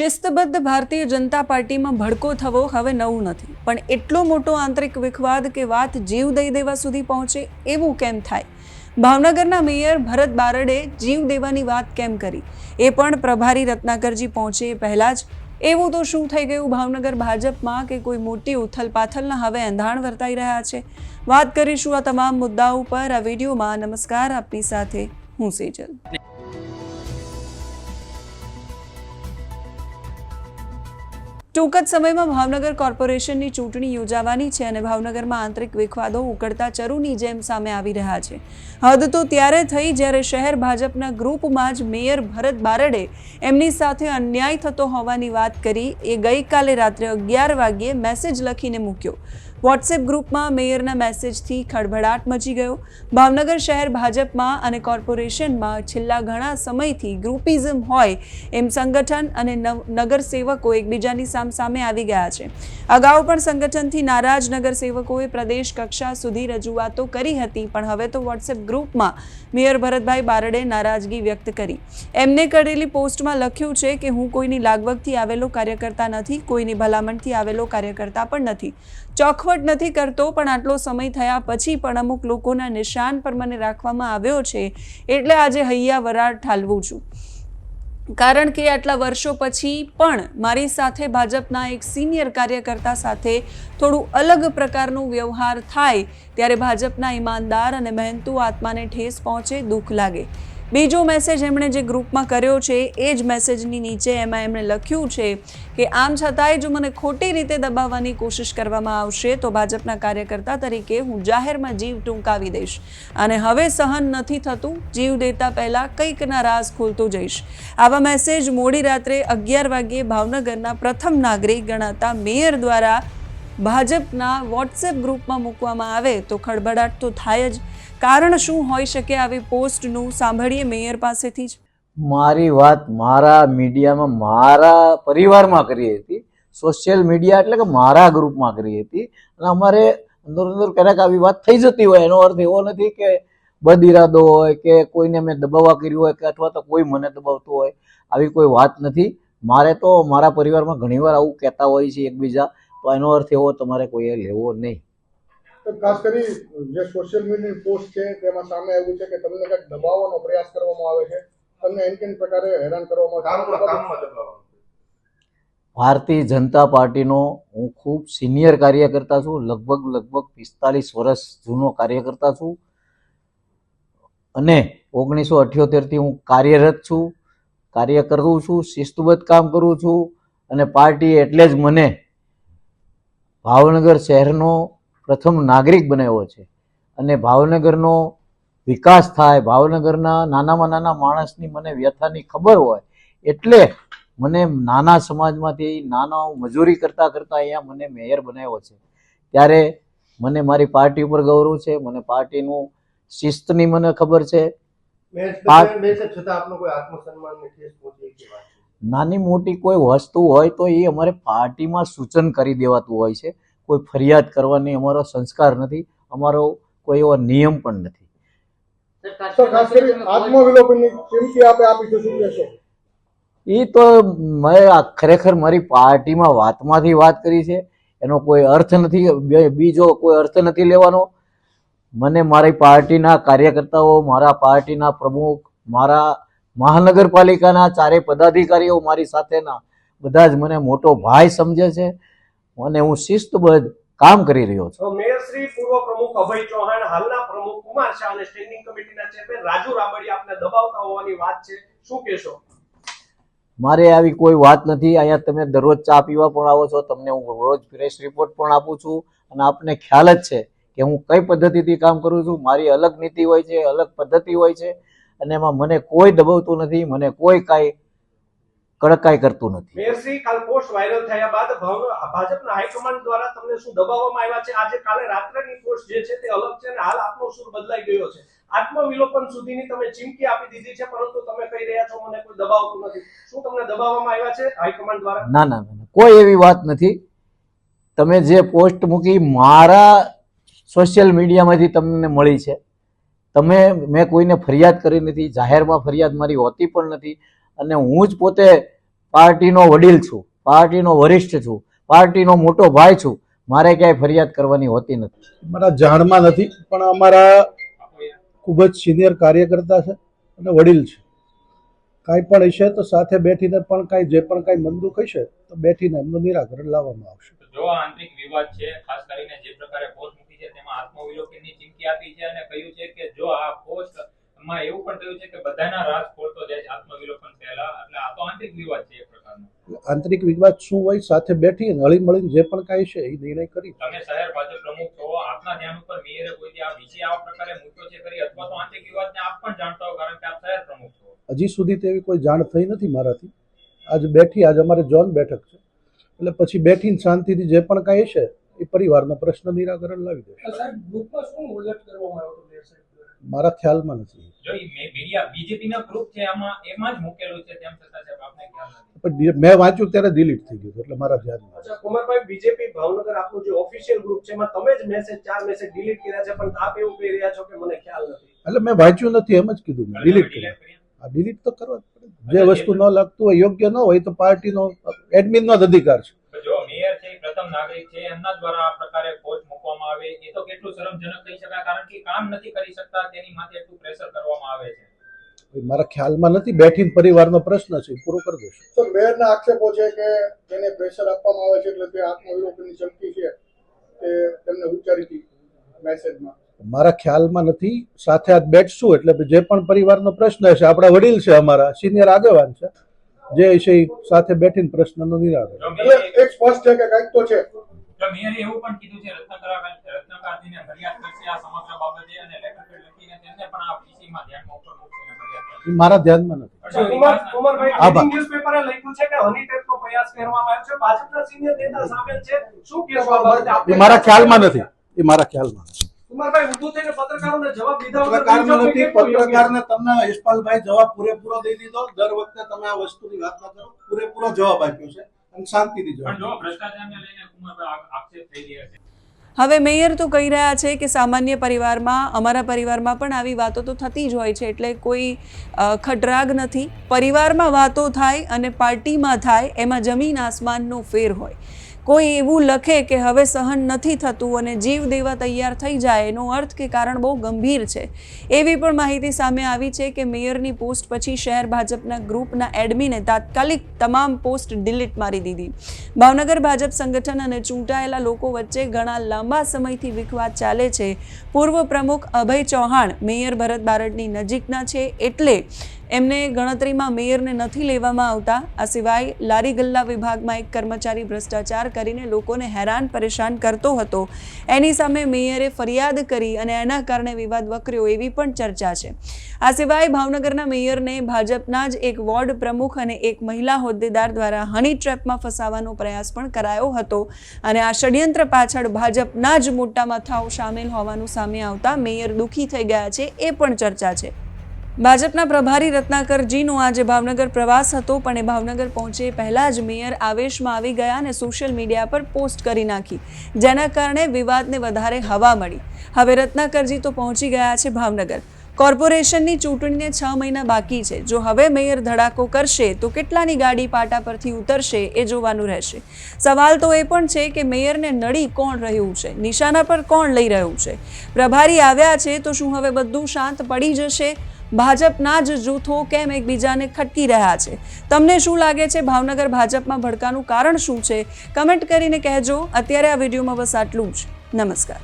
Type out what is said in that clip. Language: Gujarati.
શિસ્તબદ્ધ ભારતીય જનતા પાર્ટીમાં ભડકો થવો હવે નવું નથી. પણ એટલો મોટો આંતરિક વિખવાદ કે વાત જીવ દઈ દેવા સુધી પહોંચે એવું કેમ થાય? ભાવનગરના મેયર ભરત બારડે જીવ દેવાની વાત કેમ કરી? એ પણ પ્રભારી રત્નાકરજી પહોંચે પહેલાં જ. એવું તો શું થઈ ગયું ભાવનગર ભાજપમાં કે કોઈ મોટી ઉથલપાથલના હવે એંધાણ વર્તાઈ રહ્યા છે? વાત કરીશું આ તમામ મુદ્દાઓ પર. આ વિડીયોમાં નમસ્કાર. આપની સાથે હું સેજલ. ટૂંક જ સમયમાં ભાવનગર કોર્પોરેશનની ચૂંટણી યોજાવાની છે અને ભાવનગરમાં આંતરિક વિખવાદો ઉકળતા ચરુની જેમ સામે આવી રહ્યા છે. હદ તો ત્યારે થઈ જ્યારે શહેર ભાજપના ગ્રુપમાં જ મેયર ભરત બારડે એમની સાથે અન્યાય થતો હોવાની વાત કરી. એ ગઈકાલે રાત્રે અગિયાર વાગ્યે મેસેજ લખીને મૂક્યો. વોટ્સએપ ગ્રુપમાં મેયરના મેસેજથી ખળભળાટ મચી ગયો. ભાવનગર શહેર ભાજપમાં અને કોર્પોરેશનમાં છેલ્લા ઘણા સમયથી ગ્રુપિઝમ હોય એમ સંગઠન અને નગરસેવકો એકબીજાની સામસામે આવી ગયા છે. અગાઉ પણ સંગઠનથી નારાજ નગરસેવકોએ પ્રદેશ કક્ષા સુધી રજૂઆતો કરી હતી, પણ હવે તો વોટ્સએપ ગ્રુપમાં મેયર ભરતભાઈ બારડે નારાજગી વ્યક્ત કરી. એમને કરેલી પોસ્ટમાં લખ્યું છે કે, હું કોઈની લાગવગથી આવેલો કાર્યકર્તા નથી, કોઈની ભલામણથી આવેલો કાર્યકર્તા પણ નથી. ચોખવટ નથી કરતો, પણ આટલો સમય થયા પછી પણ અમુક લોકોના નિશાન પર મને રાખવામાં આવ્યો છે, એટલે આજે હૈયા વરાળ ઠાલવું છું. કારણ કે આટલા વર્ષો પછી પણ મારી સાથે ભાજપના એક સિનિયર કાર્યકર્તા સાથે થોડું અલગ પ્રકારનું વ્યવહાર થાય, ત્યારે ભાજપના ઈમાનદાર અને મહેનતુ આત્માને ઠેસ પહોંચે, દુઃખ લાગે. બીજો મેસેજ એમણે જે ગ્રુપમાં કર્યો છે, એ જ મેસેજની નીચે એમાં એમણે લખ્યું છે કે, આમ છતાંય જો મને ખોટી રીતે દબાવવાની કોશિશ કરવામાં આવશે, તો ભાજપના કાર્યકર્તા તરીકે હું જાહેરમાં જીવ ટૂંકાવી દઈશ. અને હવે સહન નથી થતું, જીવ દેતા પહેલાં કંઈકના રાઝ ખોલતો જઈશ. આવા મેસેજ મોડી રાત્રે અગિયાર વાગ્યે ભાવનગરના પ્રથમ નાગરિક ગણાતા મેયર દ્વારા ભાજપના વોટ્સએપ ગ્રુપમાં મૂકવામાં આવે તો ખળભળાટ તો થાય જ. કારણ શું હોઈ શકે આવી પોસ્ટનું સાંભળીએ મેયર પાસેથી જ. મારી વાત મારા મીડિયામાં મારા પરિવારમાં કરી હતી. સોશિયલ મીડિયા એટલે કે મારા ગ્રુપમાં કરી હતી. અને અમારે અંદર અંદર ક્યારેક આવી વાત થઈ જતી હોય, એનો અર્થ એવો નથી કે બદ ઇરાદો હોય કે કોઈને મેં દબાવવા કર્યું હોય કે અથવા તો કોઈ મને દબાવતું હોય. આવી કોઈ વાત નથી. મારે તો મારા પરિવારમાં ઘણીવાર આવું કહેતા હોય છે એકબીજા તો એનો અર્થ એવો તમારે કોઈએ લેવો નહીં. તો ખાસ કરી જે સોશિયલ મીડિયાની પોસ્ટ છે તેમાં સામે આવ્યું છે કે તમને કંઈક દબાવવાનો પ્રયાસ કરવામાં આવે છે તમને એમ કેમ પ્રકારે હેરાન કરવામાં આવે ભારતીય જનતા પાર્ટીનો હું ખૂબ સિનિયર કાર્યકર્તા છું લગભગ લગભગ પિસ્તાલીસ વર્ષ જૂનો કાર્યકર્તા છું. અને ઓગણીસો અઠ્યોતેરથી હું કાર્યરત છું કાર્ય કરું છું શિસ્તબદ્ધ કામ કરું છું અને પાર્ટી એટલે જ મને ભાવનગર શહેરનો પ્રથમ નાગરિક બનાવ્યો છે. અને ભાવનગરનો વિકાસ થાય ભાવનગરના નાનામાં નાના માણસની મને વ્યથાની ખબર હોય એટલે મને નાના સમાજમાંથી નાના મજૂરી કરતાં કરતાં અહીંયા મને મેયર બનાવ્યો છે. ત્યારે મને મારી પાર્ટી ઉપર ગૌરવ છે મને પાર્ટીનું શિસ્તની મને ખબર છે. છતાં આપનો કોઈ આત્મસન્માનની નાની મોટી કોઈ વસ્તુ હોય તો એ અમારે પાર્ટીમાં સૂચન કરી દેવાતું હોય છે. કોઈ ફરિયાદ કરવાની અમારો સંસ્કાર નથી અમારો કોઈ એવો નિયમ પણ નથી. એ તો મેં આ ખરેખર મારી પાર્ટીમાં વાતમાંથી વાત કરી છે. એનો કોઈ અર્થ નથી બે- બીજો કોઈ અર્થ નથી લેવાનો. મને મારી પાર્ટીના કાર્યકર્તાઓ મારા પાર્ટીના પ્રમુખ મારા મહાનગરપાલિકાના ચારે પદાધિકારીઓ મારી સાથેના બધા જ મને મોટો ભાઈ સમજે છે અને હું શિસ્તબદ્ધ કામ કરી રહ્યો છું. મેયર શ્રી પૂર્વ પ્રમુખ અભય ચૌહાણ હાલના પ્રમુખ કુમાર શાહ અને સ્ટેન્ડિંગ કમિટીના ચેરમેન રાજુ રાબડિયા આપને દબાવતા હોવાની વાત છે. શું કહેશો? મારે આવી કોઈ વાત નથી. અહીંયા તમે દરરોજ ચા પીવા પણ આવો છો. તમને હું રોજ ફ્રેશ રિપોર્ટ પણ આપું છું અને આપને ખ્યાલ જ છે કે હું કઈ પદ્ધતિથી કામ કરું છું. મારી અલગ નીતિ હોય છે અલગ પદ્ધતિ હોય છે. અને એમાં મને કોઈ દબાવતું નથી મને કોઈ કાંઈ કડકાઈ કરતું નથી. મેરસી કાલ પોસ્ટ વાયરલ થયા બાદ ભાજપના હાઈકમાન્ડ દ્વારા તમને શું દબાવવામાં આવ્યા છે? આજે કાલે રાત્રેની પોસ્ટ જે છે તે અલગ છે અને હાલ આપનો સુર બદલાઈ ગયો છે. આત્મવિલોપન સુધીની તમે ચીમકી આપી દીધી છે પરંતુ તમે કહી રહ્યા છો મને કોઈ દબાવતું નથી. શું તમને દબાવવામાં આવ્યા છે હાઈકમાન્ડ દ્વારા? ના ના ના ના. કોઈ એવી વાત નથી. તમે જે પોસ્ટ મૂકી મારા સોશિયલ મીડિયામાંથી તમને મળી છે. તમે મેં કોઈને ફરિયાદ કરી નથી જાહેરમાં ફરિયાદ મારી હોતી પણ નથી અને હું જ પોતે પાર્ટીનો વડીલ છું પાર્ટીનો વરિષ્ઠ છું પાર્ટીનો મોટો ભાઈ છું મારે ક્યાંય ફરિયાદ કરવાની હોતી નથી. મારા જાણમાં નથી પણ અમારા ખૂબ જ સિનિયર કાર્યકર્તા છે અને વડીલ છે. કાંઈ પણ હશે તો સાથે બેઠીને પણ કાંઈ જે પણ કાંઈ મંદુક હશે તો બેઠીને એમનું નિરાકરણ લાવવામાં આવશે. જો આંતરિક વિવાદ છે ખાસ કરીને જે પ્રકારે પોસ્ટ મૂકી આત્મવિલોકનની ચીમકી આપી છે અને કહ્યું છે કે જો આ પોસ્ટમાં એવું પણ કહ્યું છે કે બધાના રાજ ખોલતો જાય છે આત્મવિલોકન પહેલા. એટલે આ તો આંતરિક વિવાદ છે એક પ્રકારનો. આંતરિક વિવાદ શું હોય? સાથે બેઠી હળી મળીને જે પણ કાંઈ છે એ નિર્ણય કરી. તમે શહેર ભાજપ પ્રમુખ છો આપના ધ્યાન ઉપર મેયરે કોઈ આ વિશે આવા પ્રકારે મૂક્યો છે કરી અથવા તો આંતરિક વિવાદને આપ પણ જાણતા હો કારણ કે આપ શહેર પ્રમુખ છો. હજી સુધી તેવી કોઈ જાણ થઈ નથી મારાથી. આજ બેઠી આજ અમારે જોન બેઠક છે. એટલે પછી બેઠીને શાંતિથી જે પણ કાંઈ હશે એ પરિવારનો પ્રશ્ન નિરાકરણ લાવી દેશે? મારા ખ્યાલમાં નથી. મે- મીડિયા બીજેપી ના ગ્રુપ છે એમાં એમાં જ મૂકેલું છે તેમ છતાં સાહેબ આપને ખ્યાલ નથી. પણ ડી- મેં વાંચ્યું ત્યારે ડિલીટ થઈ ગયું એટલે મારા ધ્યાનમાં કુમારભાઈ બીજેપી ભાવનગર આપનું જે ઓફિશિયલ ગ્રુપ છે એમાં તમે જ મેસેજ ચાર મેસેજ ડિલીટ કર્યા છે પણ આપ એવું કહી રહ્યા છો કે મને ખ્યાલ નથી. એટલે મેં વાંચ્યું નથી એમ જ કીધું મેં ડિલીટ કર્યા? આ ડિલીટ તો કરવા જ પડે. જે વસ્તુ ન લાગતું હોય યોગ્ય ન હોય તો પાર્ટીનો એડમિનનો જ અધિકાર છે. છે પ્રથમ નાગરિક છે એમના દ્વારા આ પ્રકારે કોચ મૂકવામાં આવે. એ તો કેટલું શરમજનક કહી શકાય કારણ કે કામ નથી કરી શકતા તેની માથે એટલું પ્રેશર કરવામાં આવે છે. મારા ખ્યાલમાં નથી બેઠીને પરિવારનો પ્રશ્ન છે પૂરો કરી દેશે સર મેયરના આક્ષેપો છે કે તેને પ્રેશર આપવામાં આવે છે એટલે તે આત્મવિલોકનની ચમકી છે તે તેમને ઉચ્ચારી હતી મેસેજમાં મારા ખ્યાલમાં નથી સાથે આજ બેઠશું એટલે જે પણ પરિવારનો પ્રશ્ન હશે આપણા વડીલ છે અમારા સિનિયર આગેવાન છે. જે છે સાથે બેઠીને પ્રશ્નનો નિરાકરણ. એક સ્પષ્ટ છે કે કંઈક તો છે. મેયરે એવું પણ કીધું છે રત્નાકર રત્નાકરજીને ફરિયાદ કરશે આ સમગ્ર બાબતે અને લેટર લખીને તેમને પણ આ વિષયમાં ધ્યાનમાં ઉપર મૂકશે મારા ધ્યાનમાં નથી. કુમાર કુમારભાઈ લખ્યું છે કે હની ટ્રેપનો પ્રયાસ કરવામાં આવ્યો છે. ભાજપના સિનિયર નેતા સામેલ છે. શું બાબતે? મારા ખ્યાલમાં નથી. એ મારા ખ્યાલમાં નથી. કુમારભાઈ ઊભું થઈને પત્રકારોને જવાબ દીધા પત્રકારનો નથી કોઈ કેટલું યોગ્ય? પત્રકારને તમને યશપાલભાઈ જવાબ પૂરેપૂરો દઈ દીધો. દર વખતે તમે આ વસ્તુની વાત ના કરો. પૂરેપૂરો જવાબ આપ્યો છે અને શાંતિથી જવાબ જો ભ્રષ્ટાચારને લઈને કુમારભાઈ આક્ષેપ થઈ રહ્યા છે. હવે મેયર તો કહી રહ્યા છે કે સામાન્ય પરિવારમાં અમારા પરિવારમાં પણ આવી વાતો તો થતી જ હોય છે એટલે કોઈ ખટરાગ નથી. પરિવારમાં વાતો થાય અને પાર્ટીમાં થાય એમાં જમીન આસમાનનો ફેર હોય. કોઈ એવું લખે કે હવે સહન નથી થતું અને જીવ દેવા તૈયાર થઈ જાય, એનો અર્થ કે કારણ બહુ ગંભીર છે. એવી પણ માહિતી સામે આવી છે કે મેયરની પોસ્ટ પછી શહેર ભાજપના ગ્રુપના એડમિને તાત્કાલિક તમામ પોસ્ટ ડિલીટ મારી દીધી. ભાવનગર ભાજપ સંગઠન અને ચૂંટાયેલા લોકો વચ્ચે ઘણા લાંબા સમયથી વિખવાદ ચાલે છે. પૂર્વ પ્રમુખ અભય ચૌહાણ, મેયર ભરત બારડની નજીકના છે એટલે એમને ગણતરીમાં મેયરને નથી લેવામાં આવતા. આ સિવાય લારી ગલ્લા વિભાગમાં એક કર્મચારી ભ્રષ્ટાચાર કરીને લોકોને હેરાન પરેશાન કરતો હતો. એની સામે મેયરે ફરિયાદ કરી અને એના કારણે વિવાદ વકર્યો એવી પણ ચર્ચા છે. આ સિવાય ભાવનગરના મેયરને ભાજપના જ એક વોર્ડ પ્રમુખ અને એક મહિલા હોદ્દેદાર દ્વારા હની ટ્રેપમાં ફસાવાનો પ્રયાસ પણ કરાયો હતો અને આ ષડયંત્ર પાછળ ભાજપના જ મોટા મથાઓ સામેલ હોવાનું સામે આવતા મેયર દુઃખી થઈ ગયા છે એ પણ ચર્ચા છે. ભાજપના પ્રભારી રત્નાકરજીનો આજે ભાવનગર પ્રવાસ હતો, પણ એ ભાવનગર પહોંચે પહેલાં જ મેયર આવેશમાં આવી ગયા અને સોશિયલ મીડિયા પર પોસ્ટ કરી નાખી. જેના કારણે વિવાદને વધારે હવા મળી. હવે રત્નાકરજી તો પહોંચી ગયા છે ભાવનગર. કોર્પોરેશનની ચૂંટણીને છ મહિના બાકી છે. જો હવે મેયર ધડાકો કરશે, તો કેટલાની ગાડી પાટા પરથી ઉતરશે એ જોવાનું રહેશે. સવાલ તો એ પણ છે કે મેયરને નડી કોણ રહ્યું છે? નિશાના પર કોણ લઈ રહ્યું છે? પ્રભારી આવ્યા છે તો શું હવે બધું શાંત પડી જશે? ભાજપના જ જૂથો કેમ એકબીજાને ખટકી રહ્યા છે? તમને શું લાગે છે? ભાવનગર ભાજપમાં ભડકાનું કારણ શું છે? કમેન્ટ કરીને કહેજો. અત્યારે આ વિડીયોમાં બસ આટલું જ. નમસ્કાર.